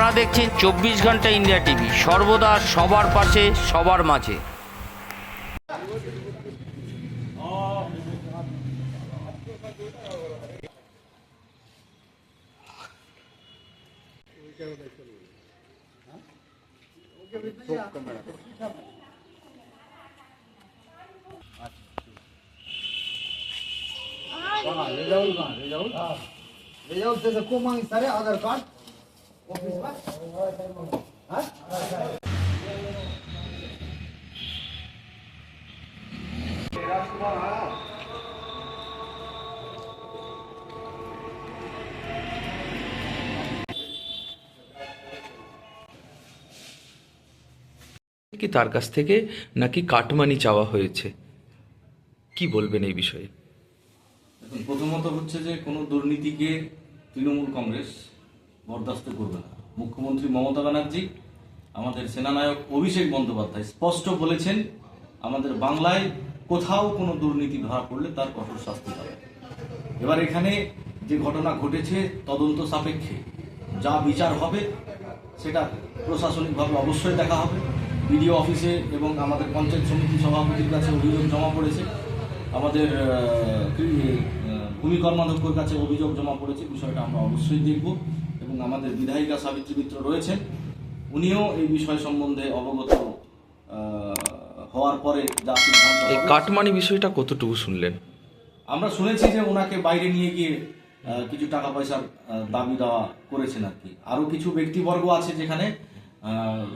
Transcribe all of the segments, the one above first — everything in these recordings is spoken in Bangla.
আপনারা দেখছেন চব্বিশ ঘণ্টা ইন্ডিয়া টিভি। সর্বদা সবার পাশে, সবার মাঝে। রেজাউল রেজাউল আধার কার্ড কি তার কাছ থেকে নাকি কাটমানি চাওয়া হয়েছে? কি বলবেন এই বিষয়ে? প্রথমত হচ্ছে যে কোনো দুর্নীতিকে তৃণমূল কংগ্রেস বরদাস্ত করবে না। মুখ্যমন্ত্রী মমতা ব্যানার্জি, আমাদের সেনানায়ক অভিষেক বন্দ্যোপাধ্যায় স্পষ্ট বলেছেন, আমাদের বাংলায় কোথাও কোনো দুর্নীতি ধরা পড়লে তার কঠোর শাস্তি পাবে। এবার এখানে যে ঘটনা ঘটেছে তদন্ত সাপেক্ষে, যা বিচার হবে, সেটা প্রশাসনিকভাবে অবশ্যই দেখা হবে। বিডিও অফিসে এবং আমাদের পঞ্চায়েত সমিতি সভাপতির কাছে অভিযোগ জমা পড়েছে। আমাদের ভূমি কর্মাধ্যক্ষের কাছে অভিযোগ জমা পড়েছে, বিষয়টা আমরা অবশ্যই দেখব। এবং আমাদের বিধায়িকা সাবিত্রী মিত্র রয়েছেন উনিও এই বিষয় সম্বন্ধে অবগত হওয়ার পরে যা সিদ্ধান্ত এই কাটমানি বিষয়টা কতটুকু শুনলেন? আমরা শুনেছি যে ওনাকে বাইরে নিয়ে গিয়ে কিছু টাকা পয়সার দাবি দেওয়া করেছেন আর কি। আরও কিছু ব্যক্তিবর্গ আছে যেখানে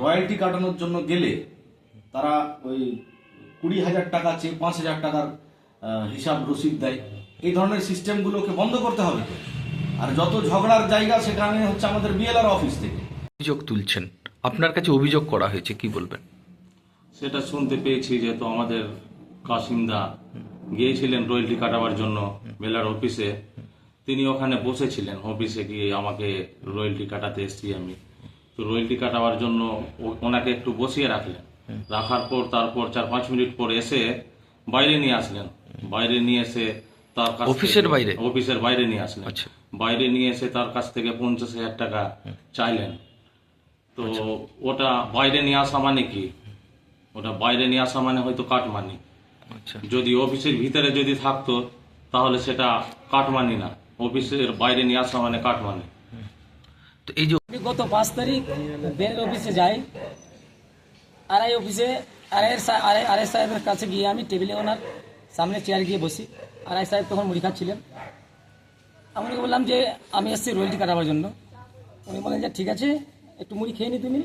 রয়্যালটি কাটানোর জন্য গেলে তারা ওই কুড়ি হাজার টাকা চেয়ে পাঁচ হাজার টাকার হিসাব রসিদ দেয়। এই ধরনের সিস্টেমগুলোকে বন্ধ করতে হবে। আর যত ঝগড়ার জায়গা সেখানে হচ্ছে আমাদের বিএলআর অফিস থেকে। অভিযোগ তুলছেন। আপনার কাছে অভিযোগ করা হয়েছে কি বলবেন? সেটা শুনতে পেয়েছি যে তো আমাদের কাসিমদা গিয়েছিলেন রয়্যালটি কাটাবার জন্য মেলার অফিসে। তিনি ওখানে বসেছিলেন অফিসে গিয়ে আমাকে রয়্যালটি কাটাতে এসেছি আমি। তো রয়্যালটি কাটাবার জন্য ও- ওনাকে একটু বসিয়ে রাখলেন। রাখার পর তারপর চার পাঁচ মিনিট পর এসে বাইরে নিয়ে আসলেন। বাইরে নিয়ে এসে তার কাছ অফিসের বাইরে? অফিসের বাইরে নিয়ে আসলেন। আচ্ছা। বাইরে নিয়ে এসে তার কাছ থেকে পঞ্চাশ হাজার টাকা চাইলেন। তো ওটা বাইরে নিয়ে আসা মানে কি? ওটা বাইরে নিয়ে আসা মানে হয়তো কাটমানি। আচ্ছা। যদি অফিসের ভিতরে যদি থাকতো তাহলে সেটা কাটমানি না। অফিসের বাইরে নিয়ে আসা মানে কাটমানি। তো এই যে গত পাঁচ তারিখ বেলের অফিসে যাই। আরআই অফিসে আরআই আরআই সাহেবের কাছে গিয়ে আমি টেবিলে ওনার সামনে চেয়ার গিয়ে বসি। আরআই সাহেব তখন মুড়ি খাচ্ছিলেন। আমি বললাম যে, আমি এসেছি রয়্যালটি কাটাবার জন্য। উনি বলেন যে, ঠিক আছে, একটু মুড়ি খেয়ে নি তুমি।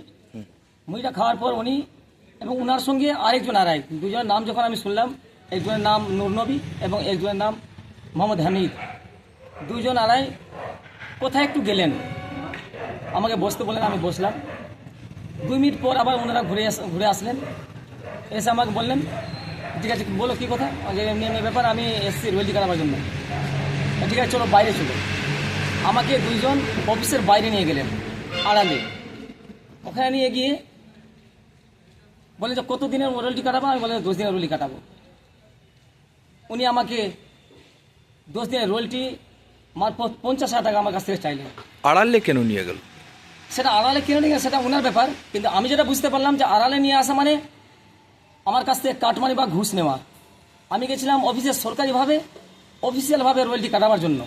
মুড়িটা খাওয়ার পর উনি এবং ওনার সঙ্গে আরেকজন আড়াই দুজনের নাম যখন আমি শুনলাম, একজনের নাম নূরনবী এবং একজনের নাম মোহাম্মদ হামিদ। দুজন আড়াই কোথায় একটু গেলেন? আমাকে বসতে বললেন, আমি বসলাম। দুই মিনিট পর আবার ওনারা ঘুরে ঘুরে আসলেন। এসে আমাকে বললেন ঠিক আছে বলো কী কথা? যে এমনি এমনি ব্যাপার আমি এসছি রয়েলি করাবার জন্য। ঠিক আছে চলো বাইরে চলো। আমাকে দুইজন অফিসের বাইরে নিয়ে গেলেন আড়ালে। ওখানে নিয়ে গিয়ে বলে যে কত দিনের রোলটি কাটাবো? আমি বলে দশ দিনের রোলি কাটাবো। উনি আমাকে দশ দিনের রোলটি মারফত পঞ্চাশ হাজার টাকা আমার কাছ থেকে চাইলেন। আড়ালে কেন নিয়ে গেল? সেটা আড়ালে কেন নিয়ে সেটা ওনার ব্যাপার। কিন্তু আমি যেটা বুঝতে পারলাম যে আড়ালে নিয়ে আসা মানে আমার কাছ থেকে কাটমানি বা ঘুষ নেওয়া। আমি গেছিলাম অফিসে সরকারিভাবে অফিসিয়ালভাবে রয়্যালটি কাটাবার জন্য।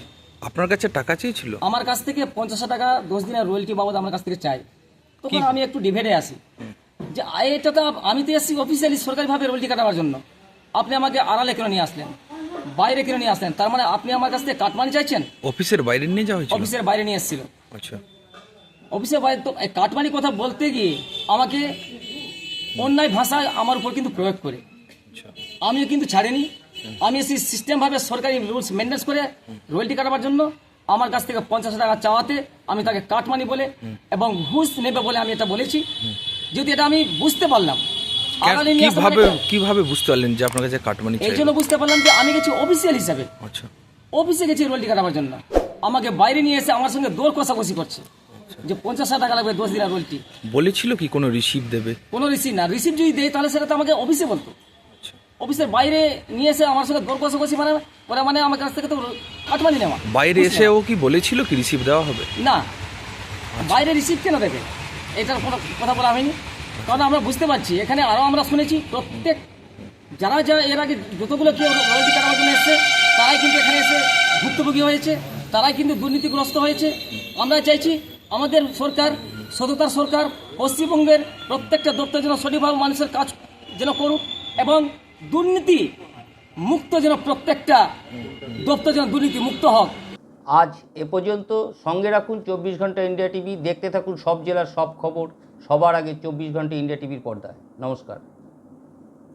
আপনার কাছে টাকা চেয়েছিল? আমার কাছ থেকে পঞ্চাশ টাকা দশ দিনের রয়্যালটি বাবদ আমার কাছ থেকে চাই। তখন আমি একটু ডিভেডে আসি যে এটা তো আমি তো এসেছি অফিসিয়ালি সরকারিভাবে রয়্যালটি কাটাবার জন্য। আপনি আমাকে আড়ালে কেন নিয়ে আসলেন? বাইরে কেন নিয়ে আসলেন? তার মানে আপনি আমার কাছ থেকে কাটমানি চাইছেন? অফিসের বাইরে নিয়ে যাওয়া হয়েছিল? অফিসের বাইরে নিয়ে এসেছিল। আচ্ছা। অফিসে বাইরে তো কাটমানি কথা বলতে গিয়ে আমাকে অন্যায় ভাষা আমার উপর কিন্তু প্রয়োগ করে। আচ্ছা। আমিও কিন্তু ছাড়িনি। আমি সেই সিস্টেমভাবে সরকারি রুলস মেনটেন্স করে রয়্যালটি কাটাবার জন্য আমার কাছ থেকে পঞ্চাশ টাকা চাওয়াতে আমি তাকে কাটমানি বলে এবং ঘুষ নেবে বলে আমি এটা বলেছি। যদি এটা আমি বুঝতে পারলাম কীভাবে কীভাবে বুঝতে পারলেন যে আপনার কাছে কাটমানি এই জন্য বুঝতে পারলাম যে আমি গেছি অফিসিয়াল হিসাবে। আচ্ছা। অফিসে গেছি রোলটি কাটাবার জন্য। আমাকে বাইরে নিয়ে এসে আমার সঙ্গে দৌড় কষাকষি করছে। যে পঞ্চাশ হাজার টাকা লাগবে দশ দিনের রোলটি। বলেছিল কি কোনো রিসিভ দেবে? কোনো রিসিভ না। রিসিভ যদি দেয় তাহলে সেটা তো আমাকে অফিসে বলতো। আচ্ছা। অফিসের বাইরে নিয়ে এসে আমার সঙ্গে দর কষাকষি মানে ওরা মানে আমার কাছ থেকে তো কাটমানি নেওয়া। বাইরে এসেও কি বলেছিল কি রিসিভ দেওয়া হবে? না। বাইরে রিসিভ কেন দেবে? এটার কোনো কথা বলা হয়নি। কারণ আমরা বুঝতে পারছি এখানে আরও আমরা শুনেছি প্রত্যেক যারা যারা এর আগে যতগুলো কেউ রয়েছে কাটাবার জন্য এসছে তারাই কিন্তু এখানে এসে ভুক্তভোগী হয়েছে তারাই কিন্তু দুর্নীতিগ্রস্ত হয়েছে। আমরা চাইছি আমাদের সরকার, সততার সরকার, পশ্চিমবঙ্গের প্রত্যেকটা দপ্তর যেন সঠিকভাবে মানুষের কাজ যেন করুক এবং দুর্নীতি মুক্ত যেন প্রত্যেকটা দপ্তর যেন দুর্নীতি মুক্ত হোক। আজ এ পর্যন্ত সঙ্গে রাখুন চব্বিশ ঘণ্টা ইন্ডিয়া টিভি, দেখতে থাকুন সব জেলার সব খবর, সবার আগে চব্বিশ ঘণ্টা ইন্ডিয়া টিভির পর্দায়। নমস্কার।